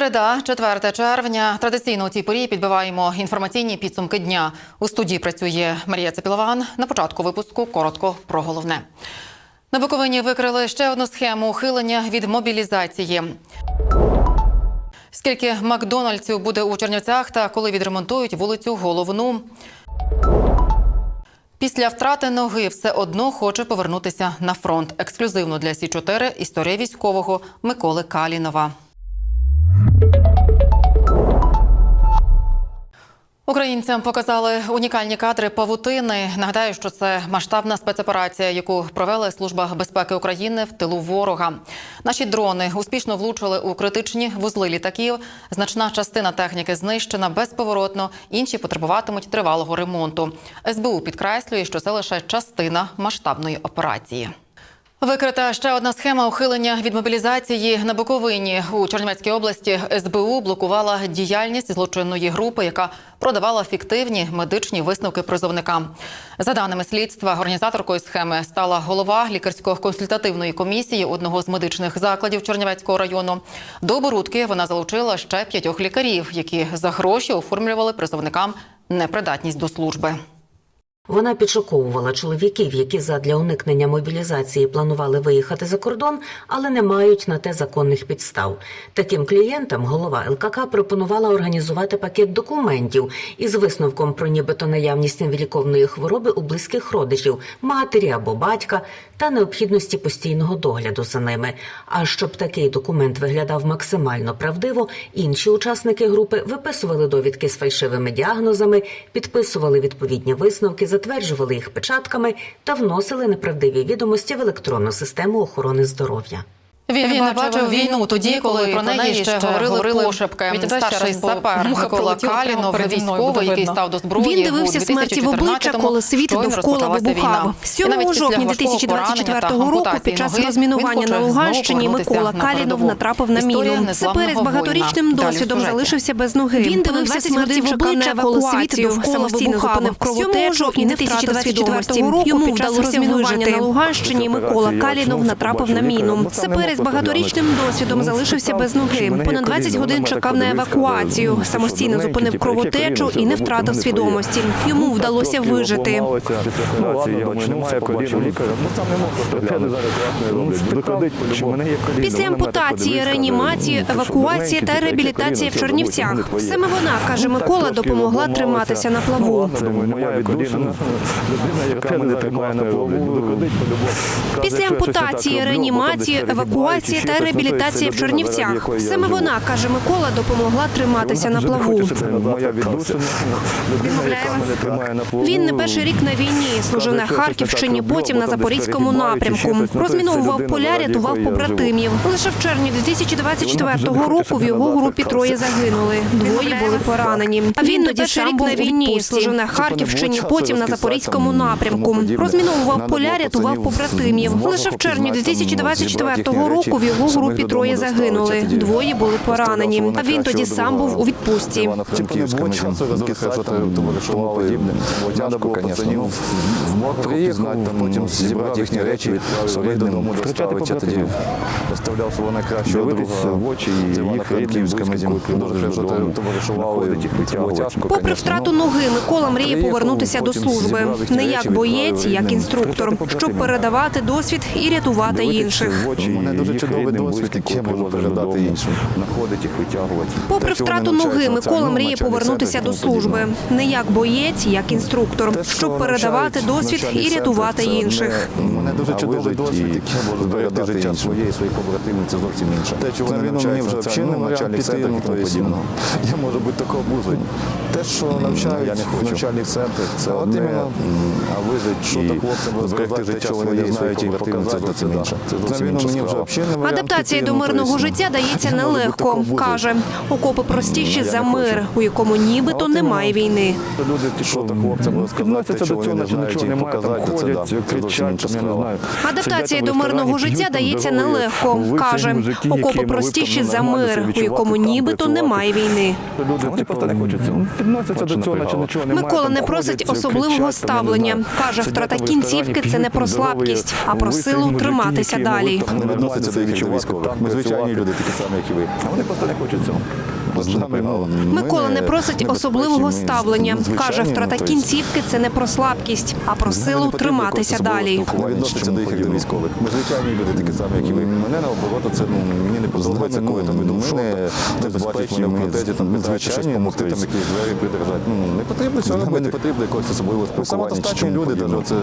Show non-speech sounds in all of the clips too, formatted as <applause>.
Середа, 4 червня. Традиційно у цій порі підбиваємо інформаційні підсумки дня. У студії працює Марія Цепілован. На початку випуску коротко про головне. На Буковині викрили ще одну схему ухилення від мобілізації. Скільки Макдональдсів буде у Чернівцях та коли відремонтують вулицю Головну? Після втрати ноги все одно хоче повернутися на фронт. Ексклюзивно для Сі 4 історія військового Миколи Калінова. Українцям показали унікальні кадри павутини. Нагадаю, що це масштабна спецоперація, яку провела служба безпеки України в тилу ворога. Наші дрони успішно влучили у критичні вузли літаків. Значна частина техніки знищена безповоротно. Інші потребуватимуть тривалого ремонту. СБУ підкреслює, що це лише частина масштабної операції. Викрита ще одна схема ухилення від мобілізації на Буковині. У Чернівецькій області СБУ блокувала діяльність злочинної групи, яка продавала фіктивні медичні висновки призовникам. За даними слідства, організаторкою схеми стала голова лікарсько-консультативної комісії одного з медичних закладів Чернівецького району. До оборудки вона залучила ще п'ятьох лікарів, які за гроші оформлювали призовникам непридатність до служби. Вона підшоковувала чоловіків, які задля уникнення мобілізації планували виїхати за кордон, але не мають на те законних підстав. Таким клієнтам голова ЛКК пропонувала організувати пакет документів із висновком про нібито наявність невіліковної хвороби у близьких родичів, матері або батька та необхідності постійного догляду за ними. А щоб такий документ виглядав максимально правдиво, інші учасники групи виписували довідки з фальшивими діагнозами, підписували відповідні висновки, затверджували їх печатками та вносили неправдиві відомості в електронну систему охорони здоров'я. Він, він не бачив війну тоді, коли про неї ще говорили пошепки. Старший сапер Микола Калінов, військовий, який став до зброї. Він дивився смерті в обличчя, коли світ довкола вибухав. 7 жовтня 2024 року під час розмінування на Луганщині Микола Калінов натрапив на міну. Сапер із багаторічним досвідом залишився без ноги. Він дивився смерті в обличчя, коли світ довкола вибухав. 7 жовтня 2024 року йому вдалося розмінування на Луганщині Микола Калінов натрапив на міну. Сапер багаторічним досвідом залишився без ноги. Понад 20 годин чекав на евакуацію. Самостійно зупинив кровотечу і не втратив свідомості. Йому вдалося вижити. Ну, ладно, дочь, немає коліна лікаря. Ну, сам не можу доглянути. Викладить, що в мене. Після ампутації, реанімації, евакуації та реабілітації в Чернівцях. Саме вона, каже Микола, допомогла триматися на плаву. Після ампутації, реанімації, евакуації та реабілітації в Чернівцях. Саме вона, каже Микола, допомогла триматися на плаву. Він не перший рік на війні, служив на Харківщині, потім на Запорізькому напрямку. Розміновував поля, рятував побратимів. Лише в червні 2024 року в його групі троє загинули. Двоє були поранені. А він тоді ще рік на війні, служив на Харківщині, потім на Запорізькому напрямку. Розміновував поля, рятував побратимів. Лише в червні 2024 року в його групі троє загинули. Двоє були поранені. А він тоді сам був у відпустці. Івано-Франківська було часу розписати подібне. Тяжко, було пацанів в там, потім зібрати їхні речі, своїх додому доставити. Тоді. доставляв свого найкращого друга в очі і їх Франківськими додому. Товаришували, Попри втрату ноги, Микола мріє повернутися до служби. не як боєць, як інструктор, щоб передавати досвід і рятувати інших. мене дуже чудовий досвід, який я можу передати іншим. Знаходить їх, витягувати. Попри втрату ноги, Микола мріє повернутися до служби. не як боєць, як інструктор, щоб передавати навчають досвід і рятувати інших. Мене дуже чудовий досвід, і зберегти життя своє і своїх побратимів, це зовсім інше. Те, чого вони Це, ну, мені вже взагалі це, не ну, варіант начальник піти, центру, ну, то є подібного. Я можу бути такого обузою. Те, що навчають навчальних центрах, це От одне, іменно. а вижить Що і так хлопцям зберегти життя своє і знають, своїх побратимів, це показати, зовсім це інше. Це зовсім інша справа. взагалі не варіант Адаптація до ну, мирного життя <laughs> дається нелегко. каже окопи простіші за мир, у якому нібито немає війни. Люди, ті, що так хлопцям розказати, що до вони знають, нічого і немає, там показати, це ходять, це зовсім кричать, там, я не знаю. Адаптація до мирного життя дається нелегко. каже окопи простіші за мир, у якому нібито немає війни. Люди Вони просто не хочуть. Відносяться до цього, наче нічого немає. Микола не просить особливого не ставлення. каже, втрата кінцівки це не про слабкість, а про силу триматися далі. до їх до військових. Ми звичайні люди, такі самі, як і ви. А вони просто не хочуть цього. Микола не просить особливого ставлення. Каже, втрата ну, кінцівки це не про слабкість, а про силу триматися далі. спілкування, до їх як до військових. Ми звичайні люди, такі самі, як і ви. Мене наоборот, це ну, мені не подобається, коли там іду в бачить мене в протезі, там питається щось допомогти, ну, там якісь двері придержати. Ну, не потрібно цього робити. не потрібно якогось особливого спілкування. самодостатні люди, подібного. це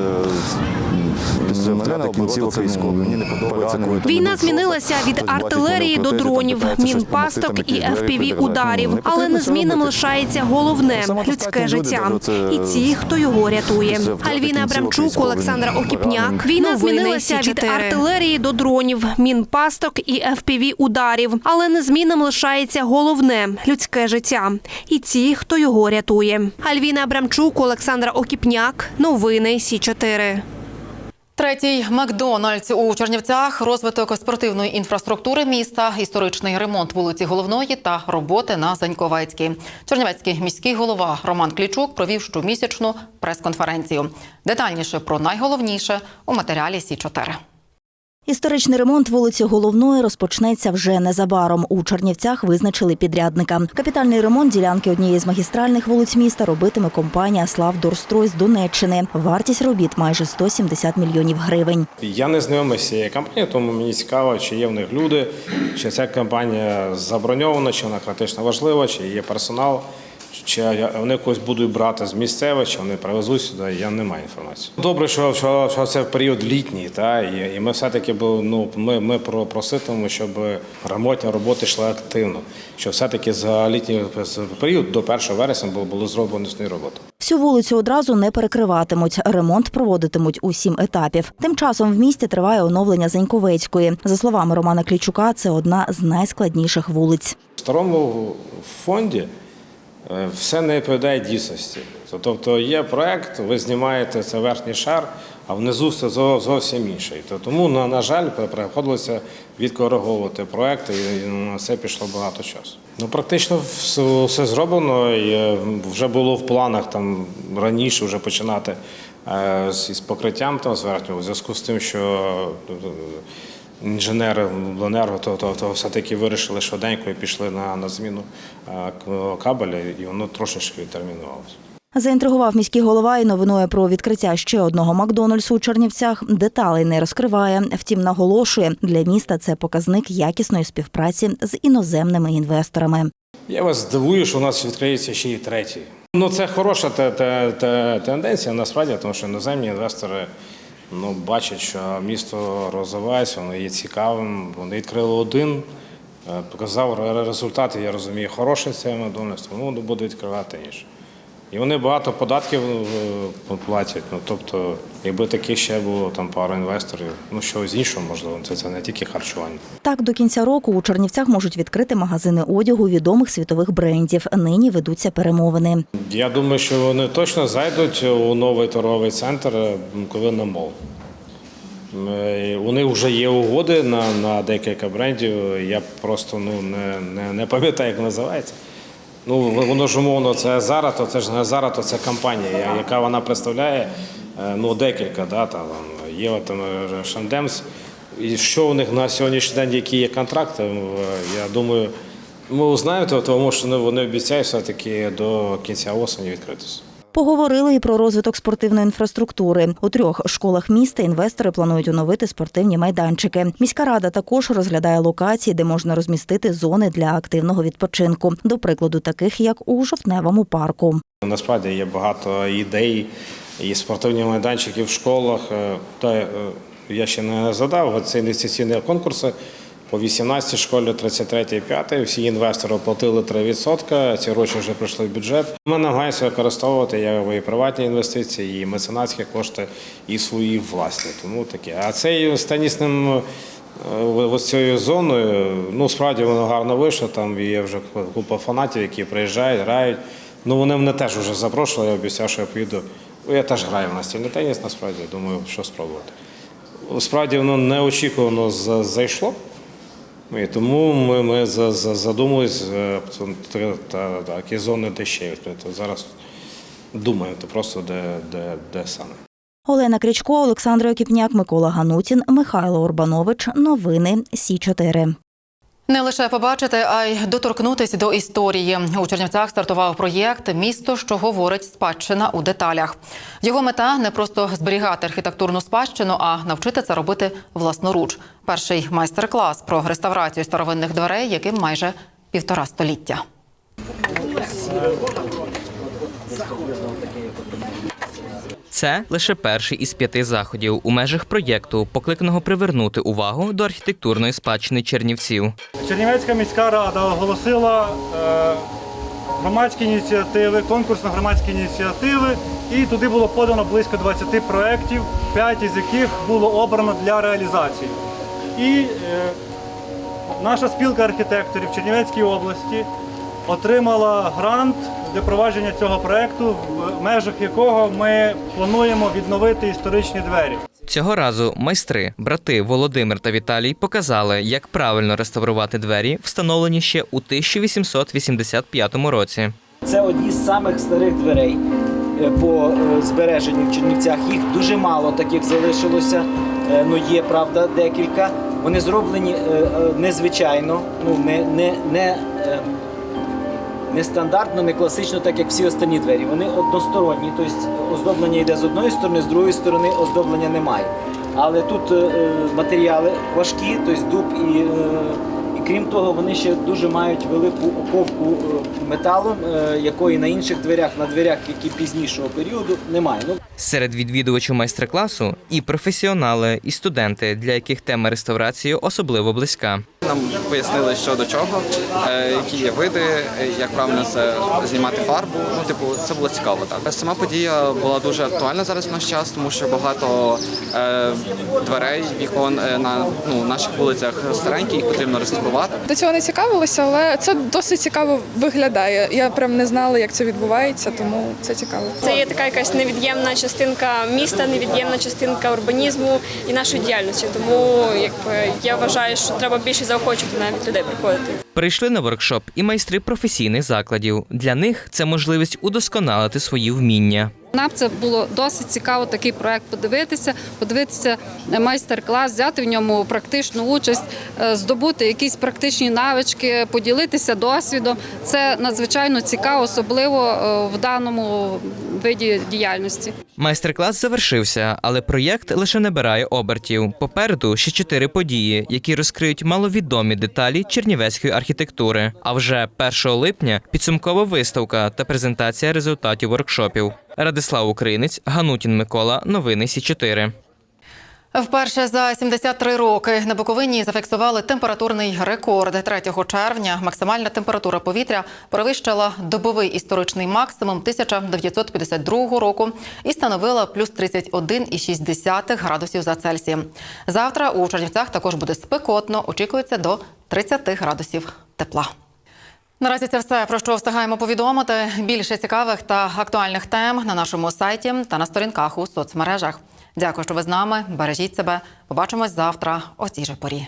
Після мене втрати кінцівок ну, військових. мені не подобається, коли там Війна змінилася від артилерії до дронів, мінпасток і FPV ударів. Ну, Але незмінним лишається головне людське життя і ті, хто його рятує. Альвіна Абрамчук, Олександра. Окіпняк. Війна змінилася від артилерії до дронів, мінпасток і FPV ударів. Але незмінним лишається головне людське життя і ті, хто його рятує. Альвіна Абрамчук, Олександра Окіпняк. Новини Сі 4 Третій Макдональдс у Чернівцях, розвиток спортивної інфраструктури міста, історичний ремонт вулиці Головної та роботи на Заньковецькій. Чернівецький міський голова Роман Клічук провів щомісячну прес-конференцію. Детальніше про найголовніше у матеріалі Сі 4 Історичний ремонт вулиці Головної розпочнеться вже незабаром. У Чернівцях визначили підрядника. Капітальний ремонт ділянки однієї з магістральних вулиць міста робитиме компанія Славдорстрой з Донеччини. Вартість робіт майже 170 мільйонів гривень. Я не знайомий з цією компанією, тому мені цікаво, чи є в них люди, чи ця компанія заброньована, чи вона критично важлива, чи є персонал, чи вони когось будуть брати з місцевих, чи вони привезуть сюди. Я не маю інформації. Добре, що, що, що це в період літній, та і, і ми все-таки ну, ми, ми про- проситимемо, щоб ремонтні роботи йшли активно. Що все-таки за літній період до 1 вересня було, було зроблено свої роботи. Всю вулицю одразу не перекриватимуть. Ремонт проводитимуть у сім етапів. Тим часом в місті триває оновлення Заньковецької. За словами Романа Клічука, це одна з найскладніших вулиць. В старому фонді все не відповідає дійсності. Тобто є проект, ви знімаєте це верхній шар, а внизу все зовсім інше. Тому, на, на жаль, приходилося відкориговувати проект, і на це пішло багато часу. Ну, практично все, зроблено. Е, вже було в планах там раніше вже починати е, з покриттям там з верхнього, зв'язку з тим, що е, інженери обленерго, то, то, то все-таки вирішили швиденько і пішли на, на зміну е, кабеля, і воно трошечки відтермінувалося. Заінтригував міський голова і новиною про відкриття ще одного Макдональдсу у Чернівцях. Деталей не розкриває. Втім, наголошує, для міста це показник якісної співпраці з іноземними інвесторами. Я вас здивую, що у нас відкриється ще й третій. Ну це хороша те, те, те, тенденція насправді, тому що іноземні інвестори ну, бачать, що місто розвивається, воно є цікавим. Вони відкрили один, е, показав результати, я розумію, хороший цей Макдональдс, тому буде відкривати інше. І вони багато податків е, платять. Ну, тобто, якби таких ще було там пару інвесторів, ну щось іншого можливо, це, це не тільки харчування. Так, до кінця року у Чернівцях можуть відкрити магазини одягу відомих світових брендів. Нині ведуться перемовини. Я думаю, що вони точно зайдуть у новий торговий центр, е, коли на мол. Е, У них вже є угоди на, на декілька брендів. Я просто ну, не, не, не пам'ятаю, як називається. Ну, воно ж умовно, це Зара, то це ж не Зара, то це компанія, яка вона представляє е, ну, декілька. Да, там, є там Шандемс. І що у них на сьогоднішній день, які є контракти, е, я думаю, ми узнаємо, тому що ну, вони обіцяють все-таки до кінця осені відкритися. Поговорили і про розвиток спортивної інфраструктури. У трьох школах міста інвестори планують оновити спортивні майданчики. Міська рада також розглядає локації, де можна розмістити зони для активного відпочинку. До прикладу, таких як у жовтневому парку. Насправді є багато ідей і спортивні майданчики в школах. Е, Та е, я ще не задав ці інвестиційні конкурси. По 18 школі, 33 і 5. Всі інвестори оплатили 3%, ці гроші вже прийшли в бюджет. Ми намагаємося використовувати і приватні інвестиції, і меценатські кошти, і свої власні. Тому таке. А цей станісним е, ось цією зоною, ну справді воно гарно вийшло. Там є вже купа фанатів, які приїжджають, грають. Ну вони мене теж вже запрошували, я обіцяв, що я поїду. Я теж граю в настільний теніс, насправді, думаю, що спробувати. Справді воно неочікувано зайшло. І тому ми, ми за- за- задумались е, та- та- такі зони, де ще відкрити. Зараз думаємо то просто де, де, де саме. Олена Крічко, Олександр Окіпняк, Микола Ганутін, Михайло Урбанович. Новини Сі 4 Не лише побачити, а й доторкнутися до історії. У Чернівцях стартував проєкт Місто, що говорить спадщина у деталях. Його мета не просто зберігати архітектурну спадщину, а навчити це робити власноруч. Перший майстер-клас про реставрацію старовинних дверей, яким майже півтора століття. Це лише перший із п'яти заходів у межах проєкту, покликаного привернути увагу до архітектурної спадщини чернівців. Чернівецька міська рада оголосила е, громадські ініціативи, конкурс на громадські ініціативи, і туди було подано близько 20 проєктів, 5 із яких було обрано для реалізації. І е, наша спілка архітекторів в Чернівецькій області отримала грант для провадження цього проєкту, в межах якого ми плануємо відновити історичні двері. Цього разу майстри, брати Володимир та Віталій показали, як правильно реставрувати двері, встановлені ще у 1885 році. Це одні з самих старих дверей е, по е, збереженню в Чернівцях. Їх дуже мало таких залишилося. Е, Ну є правда декілька. Вони зроблені незвичайно, ну не, не, не, е, не класично, так як всі останні двері. Вони односторонні, тобто оздоблення йде з одної сторони, з другої сторони оздоблення немає. Але тут е, е, матеріали важкі, тобто дуб і. е, крім того, вони ще дуже мають велику оковку е, металом, е, якої на інших дверях, на дверях, які пізнішого періоду, немає. Ну, Серед відвідувачів майстер-класу і професіонали, і студенти, для яких тема реставрації особливо близька. Нам пояснили, що до чого, е, які є види, е, як правильно це знімати фарбу. Ну, типу, це було цікаво. Так сама подія була дуже актуальна зараз в наш час, тому що багато е, дверей, вікон е, на ну, наших вулицях старенькі, їх потрібно реставрувати. До цього не цікавилася, але це досить цікаво виглядає. Я прям не знала, як це відбувається, тому це цікаво. Це є така якась невід'ємна частинка міста, невід'ємна частинка урбанізму і нашої діяльності. Тому якби я вважаю, що треба більше заохочувати навіть людей приходити. Прийшли на воркшоп і майстри професійних закладів. Для них це можливість удосконалити свої вміння. Нам це було досить цікаво такий проект подивитися, подивитися майстер-клас, взяти в ньому практичну участь, е, здобути якісь практичні навички, поділитися досвідом. Це надзвичайно цікаво, особливо е, в даному виді діяльності. Майстер-клас завершився, але проєкт лише набирає обертів. Попереду ще чотири події, які розкриють маловідомі деталі чернівецької архітектури. А вже 1 липня підсумкова виставка та презентація результатів воркшопів. Радислав Українець, Ганутін Микола. Новини Сі 4 Вперше за 73 роки на Буковині зафіксували температурний рекорд. 3 червня максимальна температура повітря перевищила добовий історичний максимум 1952 року і становила плюс 31,6 градусів за Цельсієм. Завтра у Чернівцях також буде спекотно. Очікується до 30 градусів тепла. Наразі це все про що встигаємо повідомити. Більше цікавих та актуальних тем на нашому сайті та на сторінках у соцмережах. Дякую, що ви з нами. Бережіть себе. Побачимось завтра о цій же порі.